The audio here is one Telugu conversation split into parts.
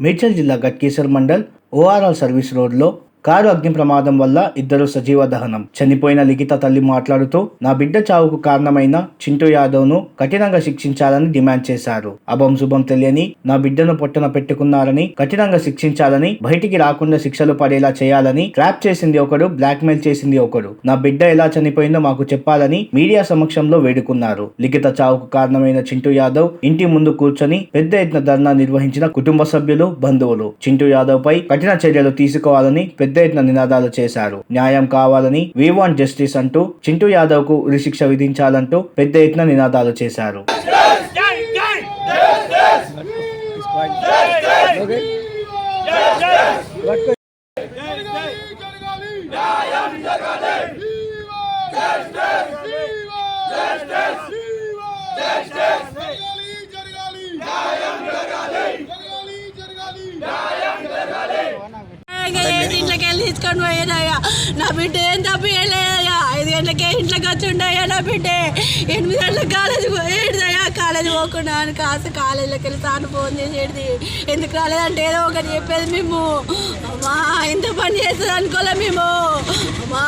మేడ్చల్ జిల్లా గట్కేసర్ మండల్ ఓఆర్ఆర్ సర్వీస్ రోడ్లో కారు అగ్ని ప్రమాదం వల్ల ఇద్దరు సజీవ దహనం. చనిపోయిన లిఖిత తల్లి మాట్లాడుతూ నా బిడ్డ చావుకు కారణమైన చింటూ యాదవ్ను కఠినంగా శిక్షించాలని డిమాండ్ చేశారు. అభం శుభం తెలియని నా బిడ్డను పొట్టన పెట్టుకున్నారని కఠినంగా శిక్షించాలని బయటికి రాకుండా శిక్షలు పడేలా చేయాలని ట్రాప్ చేసింది ఒకడు బ్లాక్ మెయిల్ చేసింది ఒకడు. నా బిడ్డ ఎలా చనిపోయిందో మాకు చెప్పాలని మీడియా సమక్షంలో వేడుకున్నారు. లిఖిత చావుకు కారణమైన చింటూ యాదవ్ ఇంటి ముందు కూర్చొని పెద్ద ఎత్తున ధర్నా నిర్వహించిన కుటుంబ సభ్యులు బంధువులు. చింటూ యాదవ్ పై కఠిన చర్యలు తీసుకోవాలని పెద్ద ఎత్తున నినాదాలు చేశారు న్యాయం కావాలని వీ వాంట్ జస్టిస్ అంటూ చింటూ యాదవ్కు ఉరిశిక్ష విధించాలంటూ పెద్ద ఎత్తున నినాదాలు చేశారు తీసుకొని పోయేదయ్యా నా బిడ్డ ఏం తప్పు చేయలేదయ్యా ఐదు గంటలకే ఇంట్లోకి వచ్చి ఉండయ్యా నా బిడ్డ. ఎనిమిది గంటలకు కాలేజీ పోయేదయ్యా కాలేజీ పోకుండా అని కాస్త కాలేజీలోకి వెళ్ళి తాను ఫోన్ చేసేది ఎందుకు రాలేదంటే ఏదో ఒకటి చెప్పేది మేము. అమ్మా ఇంత పని చేస్తుంది అనుకోలే మేము. అమ్మా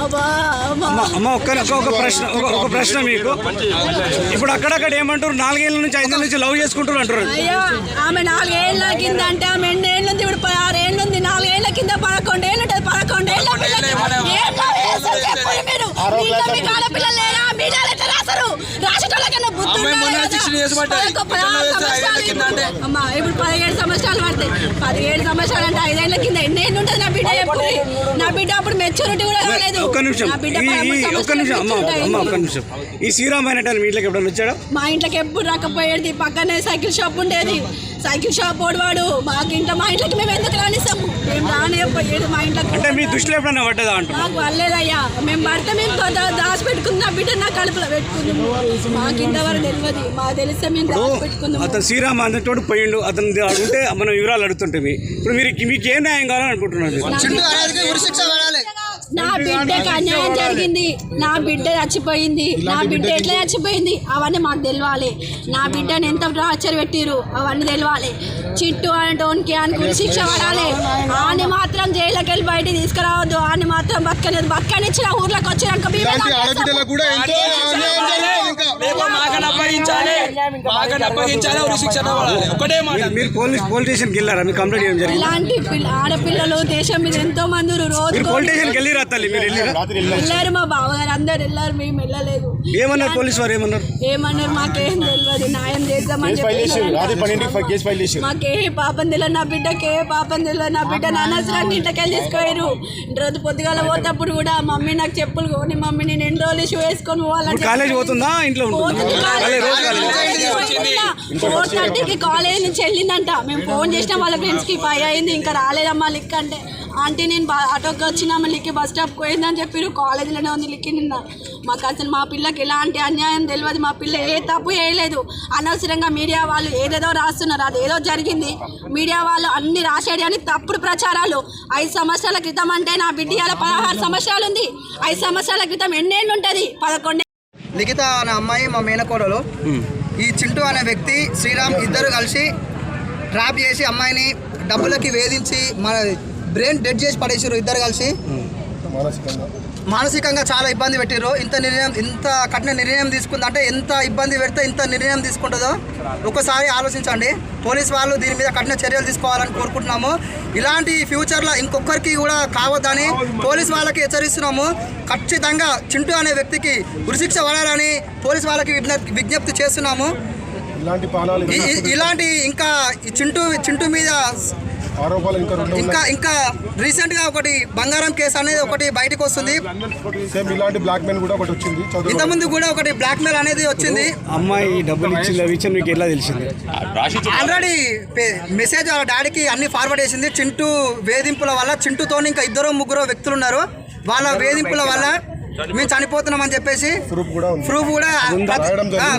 అమ్మా అమ్మా. ఒక్క ఒక ప్రశ్న ఒక ప్రశ్న మీకు. ఇప్పుడు అక్కడక్కడ ఏమంటారు నాలుగేళ్ళ నుంచి ఐదేళ్ళ నుంచి లవ్ చేసుకుంటారు అంటారు అయ్యా ఆమె నాలుగేళ్ళ కింద అంటే ఆమె ఎన్నేళ్ళు ఉంది ఇప్పుడు పదహారేళ్ళు ఉంది నాలుగేళ్ళ కింద పదకొండేళ్ళు ఇప్పుడు పదిహేడు సంవత్సరాలు పడతాయి పదిహేడు సంవత్సరాలు అంటే ఐదేళ్ళ కింద ఎన్నేళ్ళు ఉంటుంది నా బిడ్డ ఎప్పుడు? నా బిడ్డ అప్పుడు మెచ్యూరిటీ కూడా ఒక్క నిమిషం. నా బిడ్డ ఈ పదమూడు ఈ- ఒక్క నిమిషం అమ్మ సంవత్సరాలు అమ్మ ఒక్క maturity నిమిషం. ఈ శ్రీరామ్ అనేటారు మీ ఇంట్లోకి ఎప్పుడైనా వచ్చాడా? మా ఇంట్లోకి ఎప్పుడు రాకపోయేది పక్కనే సైకిల్ షాప్ ఉండేది. సైకిల్ షాప్ ఓడివాడు మాకు ఇంట్లో మా ఇంట్లోకి మేము ఎందుకు రానిస్తాము? మేము రానిపోయేది మా ఇంట్లోకి అంటే మీ దృష్టిలో ఎప్పుడైనా పడ్డదా మాకు వల్లేదయ్యా మేము భర్త మేము దా- దాచి పెట్టుకున్న బిడ్డ నా కడుపులో పెట్టుకుందాము. మాకు ఇంతవరకు తెలియదు. మాకు తెలిస్తే మేము దాచి పెట్టుకుందాము అతను శ్రీరామ్ అనేటోడు పోయిండు. అతను అడిగితే మనం వివరాలు అడుగుతుంటే ఇప్పుడు మీరు మీకు ఏం న్యాయం కావాలని అనుకుంటున్నారు నా బిడ్డకి అన్యాయం జరిగింది. నా బిడ్డ చచ్చిపోయింది. నా బిడ్డ ఎట్లా చచ్చిపోయింది? అవన్నీ మాకు తెలియాలి నా బిడ్డని ఎంత టార్చర్ పెట్టిరు అవన్నీ తెలియాలి చిట్టు అంటోనికి అనుకుని శిక్ష పడాలి ఆని మాత్రం జైలుకి వెళ్ళి బయటికి తీసుకురావద్దు. ఆని మాత్రం బతకలేదు బతకనిచ్చిన ఊర్లోకి వచ్చినాక మేమే ఇలాంటి నాకేస్తాము. ఆడబిడ్డలకు కూడా ఎంతో అన్యాయం జరుగుతుంది ఇంకా రేపు మాకని అప్పగించాలి మాకని అప్పగించాలి ఉరిశిక్ష పడాలి ఒకటే మాట. మీరు- మీరు పోలీస్ పోలీస్ స్టేషన్కి వెళ్ళారా? మీ కంప్లైంట్ చేయడం జరిగింది? ఇలాంటి పిల్ల- ఆడపిల్లలు దేశం మీద ఎంతో మంది రోజు. మీరు పోలీస్ స్టేషన్కి వెళ్ళిరా తల్లి? మీరు వెళ్ళిరా? వెళ్ళారు. మా బావగారు అందరు వెళ్ళారు మేము వెళ్ళలేదు. ఏమన్నారు పోలీస్ వారు? ఏమన్నారు? ఏమన్నారు? మాకేం తెలియదు న్యాయం చేద్దామని కేసు ఫైల్ చేసి చెప్పి రాత్రి పన్నెండుకి ఫై- కేసు ఫైల్ చేసి మాకే పాపం తెలియదు నా బిడ్డకే పాపం తెలియదు నా బిడ్డ అనవసరాన్ని ఇంటికెళ్ళి తీసుకోయారు రోజు పొద్దుగాల పోతప్పుడు కూడా మమ్మీ నాకు చెప్పులు కొని మమ్మీ నేను ఎన్ని రోజులు షూ వేసుకొని పోవాలని ఇప్పుడు కాలేజ్ పోతుందా? ఇంట్లో ఉంటుందా? కాలేజ్ రోజు కాలేజ్. ఫోర్ థర్టీకి కాలేజ్ నుంచి వెళ్ళిందంట. మేము ఫోన్ చేసినాం వాళ్ళ ఫ్రెండ్స్కి ఫైవ్ అయింది. ఇంకా రాలేదమ్మా లిక్ అంటే. ఆంటీ నేను ఆటోకి వచ్చినామా లిక్కి బస్ స్టాప్ పోయిందని చెప్పి కాలేజీలోనే ఉంది లిక్కి నిన్న. మాకు అసలు మా పిల్లకి ఎలాంటి అన్యాయం తెలియదు మా పిల్ల ఏ తప్పు చేయలేదు. అనవసరంగా మీడియా వాళ్ళు ఏదేదో రాస్తున్నారు. అది ఏదో జరిగింది. మీడియా వాళ్ళు అన్ని రాసేది అని తప్పుడు ప్రచారాలు. ఐదు సంవత్సరాల క్రితం అంటే నా బిడ్డ పదహారు సంవత్సరాలు ఉంది. ఐదు సంవత్సరాల క్రితం ఎన్నేళ్ళు ఉంటుంది? పదకొండు లిఖిత అనే అమ్మాయి మా మేనకోడలు. ఈ చింటూ అనే వ్యక్తి శ్రీరామ్ ఇద్దరు కలిసి ట్రాప్ చేసి అమ్మాయిని డబ్బులకి వేధించి మన బ్రెయిన్ డెడ్ చేసి పడేసారు ఇద్దరు కలిసి. మానసికంగా? చాలా ఇబ్బంది పెట్టారు ఇంత నిర్ణయం ఇంత కఠిన నిర్ణయం తీసుకుంది? అంటే ఎంత ఇబ్బంది పెడితే ఇంత నిర్ణయం తీసుకుంటుందో ఒకసారి ఆలోచించండి. పోలీస్ వాళ్ళు దీని మీద కఠిన చర్యలు తీసుకోవాలని కోరుకుంటున్నాము. ఇలాంటి ఫ్యూచర్లో ఇంకొకరికి కూడా కావద్దని పోలీస్ వాళ్ళకి హెచ్చరిస్తున్నాము. ఖచ్చితంగా చింటూ అనే వ్యక్తికి ఉరిశిక్ష పడాలని పోలీస్ వాళ్ళకి విజ్ఞప్తి విజ్ఞప్తి చేస్తున్నాము. ఇలాంటి ఇంకా చింటూ చింటూ మీద ఆరోపణలు ఇంకా రెండు ఇంకా ఇంకా రీసెంట్గా ఒకటి బంగారం కేసు అనేది ఒకటి బయటకు వస్తుంది. సేమ్ ఇలాంటి బ్లాక్ మెయిల్ కూడా ఒకటి వచ్చింది. చదువు ఇంతకుముందు కూడా ఒకటి బ్లాక్ మెయిల్ అనేది వచ్చింది. అమ్మాయి డబ్బులు ఇచ్చింది అవి ఇచ్చింది మీకు ఎలా తెలిసింది? ఆల్రెడీ మెసేజ్ వాళ్ళ డాడీకి అన్ని ఫార్వర్డ్ చేసింది. చింటూ వేధింపుల వల్ల చింటూతో ఇంకా ఇద్దరు ముగ్గురు వ్యక్తులు ఉన్నారు. వాళ్ళ వేధింపుల వల్ల మేము చనిపోతున్నాం అని చెప్పేసి ప్రూఫ్ కూడా ఉంది. ప్రూఫ్ కూడా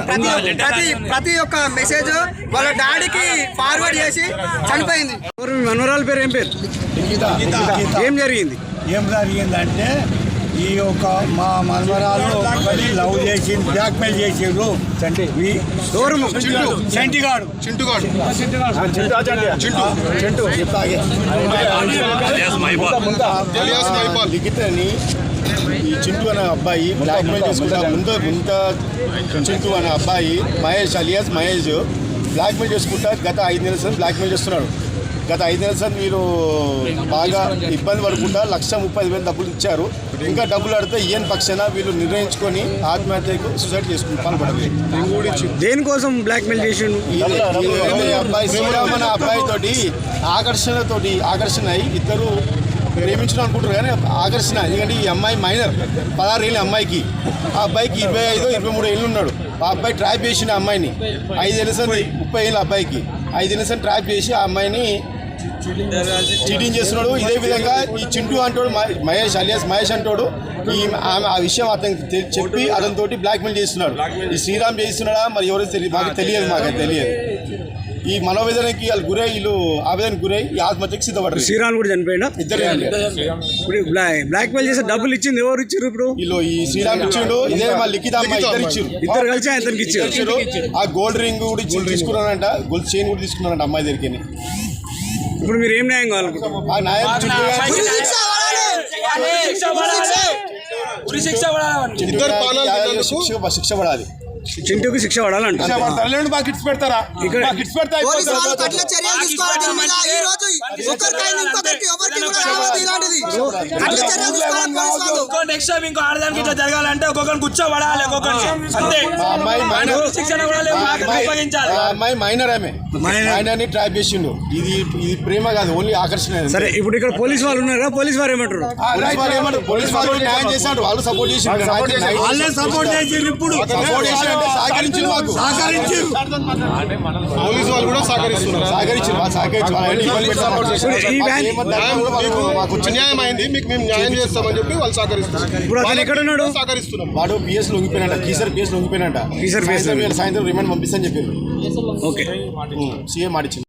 ప్రతి- ప్రతి ప్రతి ఒక్క మెసేజ్ వాళ్ళ డాడీకి ఫార్వర్డ్ చేసి చనిపోయింది. ఎవరు? మీ మనవరాల పేరు ఏం పేరు? ఏం జరిగింది? ఏం జరిగిందంటే ఈ యొక్క మా మనవరాలు లవ్ చేసి బ్లాక్మెయిల్ చేసిండ్రు. చంటిగాడు. చింటుగాడు. లిఖితని ఈ చింటూ అనే అబ్బాయి బ్లాక్మెయిల్ చేసుకుంటా ముందు ముంత చింటూ అనే అబ్బాయి మహేష్ అలియాస్ మహేష్ బ్లాక్మెయిల్ చేసుకుంటా గత ఐదు నెలల సార్ బ్లాక్మెయిల్ చేస్తున్నాడు. గత ఐదు నెలల సార్ మీరు బాగా ఇబ్బంది పడకుండా లక్ష ముప్పై ఐదు వేలు డబ్బులు ఇచ్చారు. ఇంకా డబ్బులు అడితే ఈయన పక్షాన వీళ్ళు నిర్ణయించుకొని ఆత్మహత్యకు సూసైడ్ చేసుకుని పాల్పడదు దేనికోసం బ్లాక్మెయిల్ చేసిండు? అబ్బాయి శ్రీరామ్ అనే అబ్బాయి తోటి ఆకర్షణతోటి ఆకర్షణ అయి ఇద్దరు ప్రేమించడం అనుకుంటారు కానీ ఆకర్షణ. ఎందుకంటే ఈ అమ్మాయి మైనర్. పదహారు ఏళ్ళ అమ్మాయికి. ఆ అబ్బాయికి ఇరవై ఐదు ఇరవై మూడు ఏళ్ళు ఉన్నాడు. ఆ అబ్బాయి ట్రాప్ చేసిన అమ్మాయిని. ఐదు ఏళ్ళ ముప్పై ఏళ్ళ అబ్బాయికి. ఐదు ఏళ్ళ ట్రాప్ చేసి ఆ అమ్మాయిని చీటింగ్ చేస్తున్నాడు. ఇదే విధంగా ఈ చింటూ అంటాడు మహేష్ అలియాస్ మహేష్ అంటాడు ఈ ఆమె ఆ విషయం అతనికి తె- చెప్పి అతనితోటి బ్లాక్మెయిల్ చేస్తున్నాడు. ఈ శ్రీరామ్ చేస్తున్నాడా? మరి ఎవరో తెలియదు మాకు తెలియదు మాకు తెలియదు. ఈ మనోవేదనకి వాళ్ళు గురై వీళ్ళు ఆవేదనకు గురై ఈ ఆత్మహత్యకి సిద్ధపడరు శ్రీరామ్ కూడా చనిపోయినా? ఇద్దరు ఇప్పుడు బ్లా- బ్లాక్మెయిల్ చేసి డబ్బులు ఇచ్చింది ఎవరు ఇచ్చారు ఇప్పుడు? వీళ్ళు ఈ శ్రీరామ్ ఇచ్చిండు ఇదే మా లిఖిత ఇద్దరు ఇచ్చారు ఇద్దరు కలిసి అతనికి ఇచ్చారు. ఆ గోల్డ్ రింగ్ కూడా ఇచ్చి తీసుకున్నారంట. గోల్డ్ చైన్ కూడా తీసుకున్నారంట అమ్మాయి దగ్గరికి. ఇప్పుడు మీరు ఏం న్యాయం కావాలనుకుంటున్నారు ఆ న్యాయం చింటూ గారికి- ఉరి శిక్ష పడాలి. చింటూకి శిక్ష పడాలంట. తల్లిదండ్రులు మాకు ఇట్స్ పెడతారా? ఇక్కడ- మాకు ఇట్స్ పెడతా పోలీసు వాళ్ళు కఠిన చర్యలు తీసుకోవాలి దీని మీద ఈ రోజు ఒకరికైనా ఇంకొకరికి ఎవరికి కూడా రావద్దు ఇలాంటిది. కఠిన చర్యలు తీసుకోవాలి పోలీసు వాళ్ళు ఇంకో నెక్స్ట్ టైం ఇంకో ఆడదానికి ఇట్లా జరగాలంటే ఒక్కొక్కరిని కూర్చోబడాలి ఒక్కొక్కరిని. అంతే. శిక్షణ అమ్మాయి మైనర్ ఆమె. మైనర్. ని ట్రాప్ చేసిండు. ఇది ఇది ప్రేమ కాదు ఓన్లీ ఆకర్షణ సరే ఇప్పుడు ఇక్కడ పోలీస్ వాళ్ళు ఉన్నారా? పోలీస్ వారు ఏమంటారు పోలీస్ వాళ్ళు ఏమంటారు పోలీస్ వాళ్ళు న్యాయం చేశాడు. వాళ్ళు సపోర్ట్ చేసి వాళ్ళే సపోర్ట్ చేసిండ్రు ఇప్పుడు. సపోర్ట్ చేసినంటే సహకరించింది మాకు. సహకరించారు పోలీసు వాళ్ళు కూడా సహకరిస్తున్నారు. సహకరించి న్యాయం మీకు అయింది మేము న్యాయం చేస్తామని చెప్పి వాళ్ళు సహకరిస్తున్నారు. సహకరిస్తున్నాం. వాడు పిఎస్ లొంగిపోయినట కీసర్ పిఎస్ లొంగిపోయినట. కీసర్ సాయంత్రం రిమాండ్ పంపిస్తాను చెప్పారు. ఓకే. సీఎం ఆడిచ్చింది